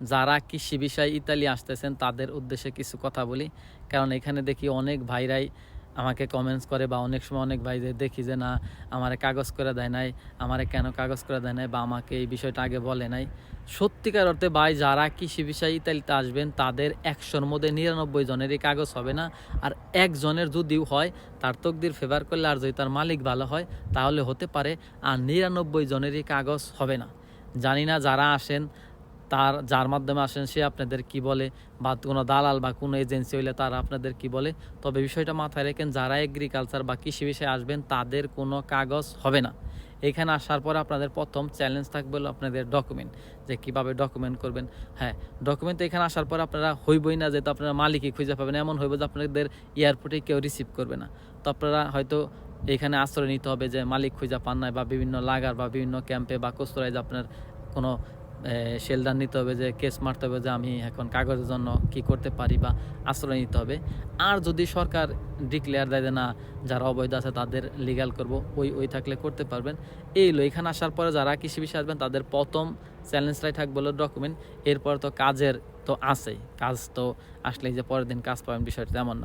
যারা কৃষি বিষয়ে ইতালি আসতেছেন, তাদের উদ্দেশ্যে কিছু কথা বলি। কারণ এখানে দেখি অনেক ভাইরাই আমাকে কমেন্টস করে বা অনেক সময় অনেক ভাইদের দেখি যে, না, আমারে কাগজ করে দেয় নাই, আমারে কেন কাগজ করে দেয় নাই বা আমাকে এই বিষয়টা আগে বলে নাই। সত্যিকার অর্থে ভাই, যারা কৃষি বিষয়ে ইতালিতে আসবেন, তাদের একশোর মধ্যে নিরানব্বই জনেরই কাগজ হবে না। আর একজনের যদিও হয়, তার তকদির ফেভার করলে আর যদি তার মালিক ভালো হয়, তাহলে হতে পারে। আর নিরানব্বই জনেরই কাগজ হবে না। জানি না যারা আসেন তার, যার মাধ্যমে আসেন সে আপনাদের কি বলে বা কোনো দালাল বা কোনো এজেন্সি হইলে তারা আপনাদের কি বলে? তবে বিষয়টা মাথায় রেখেন, যারা এগ্রিকালচার বা কৃষি বিষয়ে আসবেন তাদের কোনো কাগজ হবে না। এখানে আসার পর আপনাদের প্রথম চ্যালেঞ্জ থাকবে হলো আপনাদের ডকুমেন্ট যে কীভাবে ডকুমেন্ট করবেন। হ্যাঁ ডকুমেন্ট এখানে আসার পর আপনারা হইবই না, যেহেতু আপনারা মালিকই খুঁজে পাবেন। এমন হইব যে আপনাদের এয়ারপোর্টে কেউ রিসিভ করবে না। তো আপনারা হয়তো এখানে আশ্রয় নিতে হবে যে মালিক খুঁজে পান নাই বা বিভিন্ন লাগার বা বিভিন্ন ক্যাম্পে বা কোস্তরায় আপনার কোনো শেলদার নিতে হবে যে, কেস মারতে হবে যে, আমি এখন কাগজের জন্য কি করতে পারি বা আশ্রয় নিতে হবে। আর যদি সরকার ডিক্লেয়ার দেয় যে, না, যারা অবৈধ আছে তাদের লিগ্যাল করব, ওই ওই থাকলে করতে পারবেন। এই হলো, এখানে আসার পরে যারা কৃষি বিষয়ে আসবেন, তাদের প্রথম চ্যালেঞ্জটাই থাকবে হলো ডকুমেন্ট এরপর তো কাজের তো আছেই, কাজ তো আসলেই যে, পরের দিন কাজ পাবেন, বিষয়টা তেমন না।